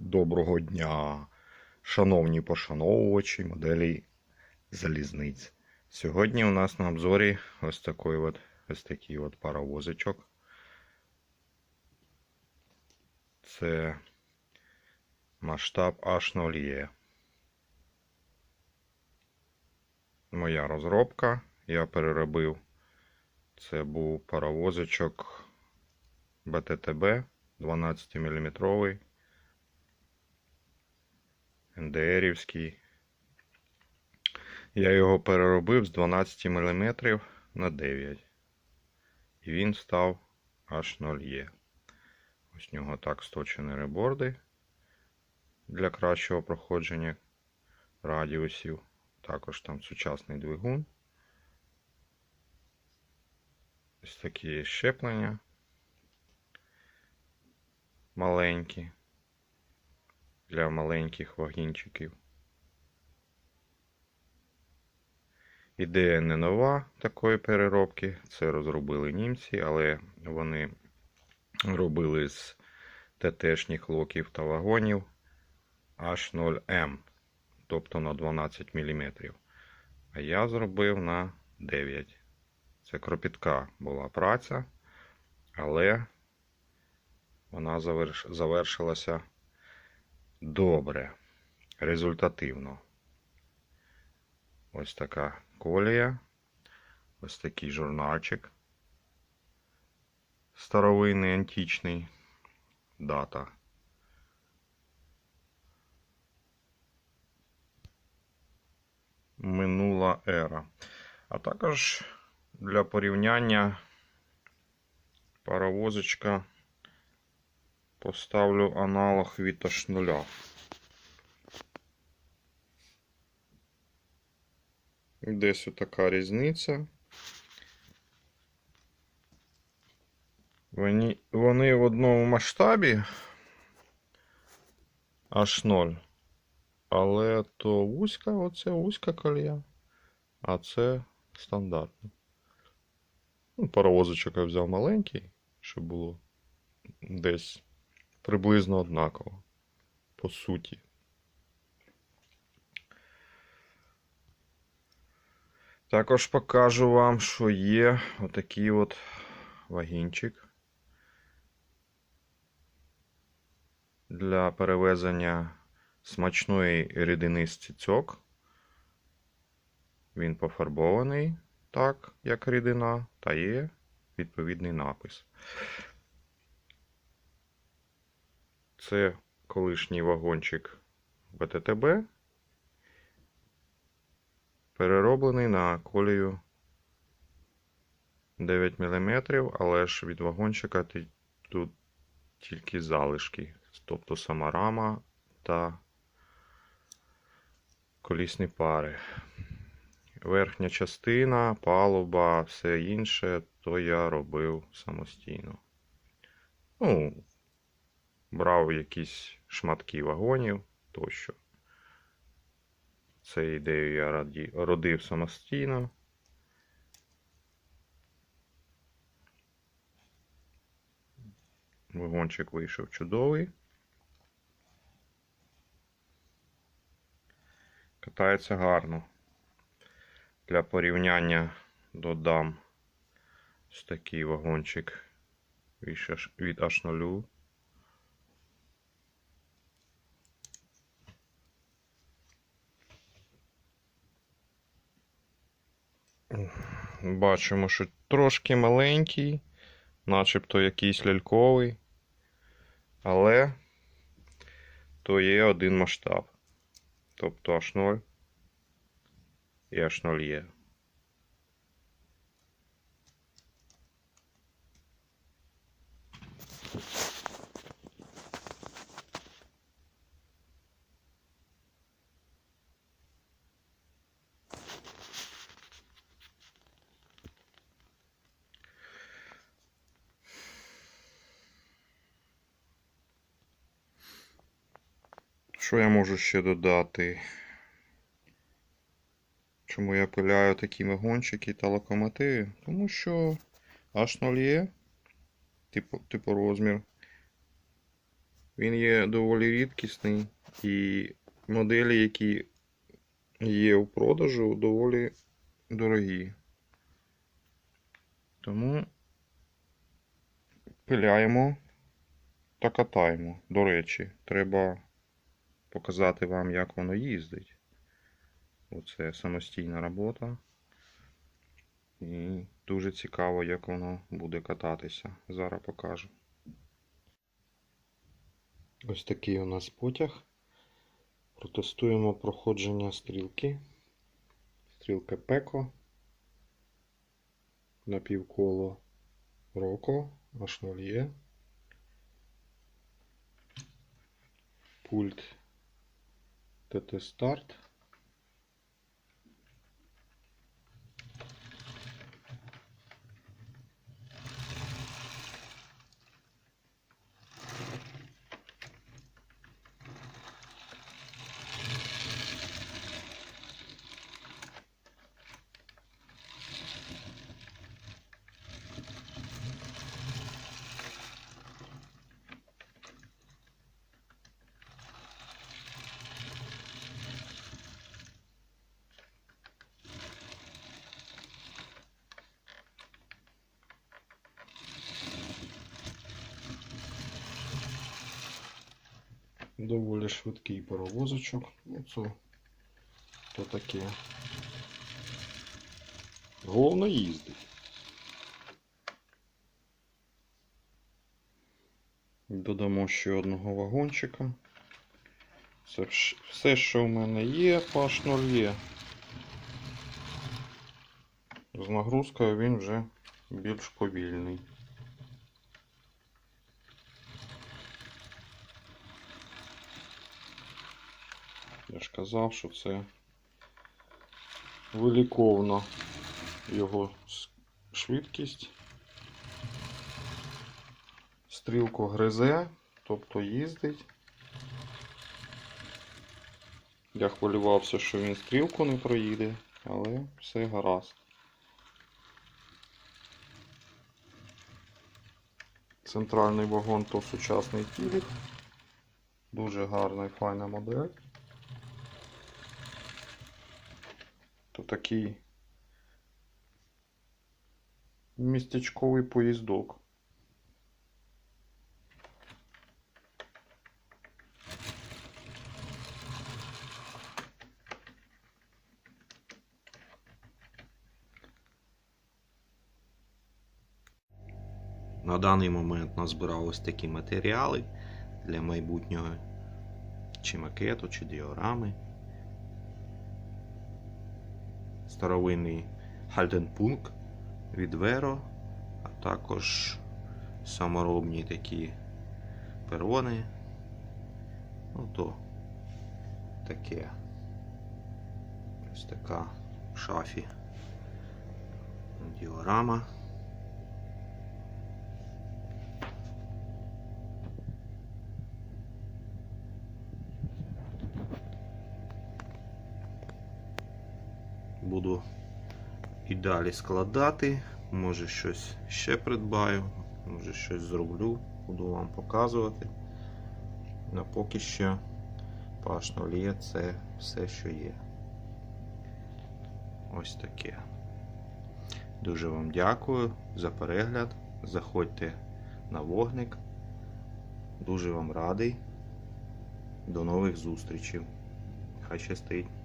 Доброго дня, шановні пошановувачі моделі залізниць. Сьогодні у нас на обзорі ось такий от, ось такий от паровозичок. Це масштаб H0E. Моя розробка. Я переробив. Це був паровозичок БТТБ 12 мм. НДРівський. Я його переробив з 12 мм на 9. І він став аж 0Е. Ось у нього так сточені реборди для кращого проходження радіусів. Також там сучасний двигун. Ось такі щеплення маленькі для маленьких вагінчиків. Ідея не нова такої переробки. Це розробили німці, але вони робили з ТТшніх локів та вагонів H0M, тобто на 12 мм. А я зробив на 9. Це кропітка була праця, але вона завершилася добре, результативно. Ось така колія, ось такий журнальчик. Старовинний античний дата. Минула ера. А також для порівняння паровозичка поставлю аналог від H0. Десь така різниця. Вони, вони в одному масштабі H0. Але то вузька, оце вузька колія, а це стандартно. Ну, паровозичок я взяв маленький, щоб було десь приблизно однаково. По суті. Також покажу вам, що є отакий от вагінчик для перевезення смачної рідини з цицьок. Він пофарбований так, як рідина, та є відповідний напис. Це колишній вагончик БТТБ, перероблений на колію 9 мм, але ж від вагончика тут тільки залишки, тобто сама рама та колісні пари. Верхня частина, палуба, все інше, то я робив самостійно. Ну, брав якісь шматки вагонів тощо. Це ідею я родив самостійно. Вагончик вийшов чудовий. Катається гарно. Для порівняння додам ось такий вагончик від H0. Бачимо, що трошки маленький, начебто якийсь ляльковий, але то є один масштаб. Тобто H0 і H0 є. Що я можу ще додати? Чому я пиляю такі вагончики та локомотиви? Тому що H0 є, типу, типу розмір Він є доволі рідкісний і моделі, які є у продажу, доволі дорогі. Тому пиляємо та катаємо. До речі, треба показати вам, як воно їздить. Оце самостійна робота. І дуже цікаво, як воно буде кататися. Зараз покажу. Ось такий у нас потяг. Протестуємо проходження стрілки. Стрілка Пеко. На півколо Роко, аж 0 є. Пульт ТТ Доволі швидкий паровозочок. Ну, це то таке. Головно їздить. Додамо ще одного вагончика. Це все, що в мене є, паш 0 є. З нагрузкою він вже більш повільний. Казав, що це виліковна його швидкість. Стрілку гризе, тобто їздить. Я хвилювався, що він стрілку не проїде, але все гаразд. Центральний вагон то сучасний тілік. Дуже гарна і файна модель. Такий містечковий поїздок. На даний момент назбирав ось такі матеріали для майбутнього чи макету, чи діорами. Старовинний хальденпункт від Веро, а також саморобні такі перони. Ну то таке. Ось така в шафі. Діорама. Буду і далі складати. Може щось ще придбаю, може щось зроблю, буду вам показувати. Но поки що паш олія це все, що є. Ось таке. Дуже вам дякую за перегляд. Заходьте на вогник. Дуже вам радий. До нових зустрічей. Хай щастить!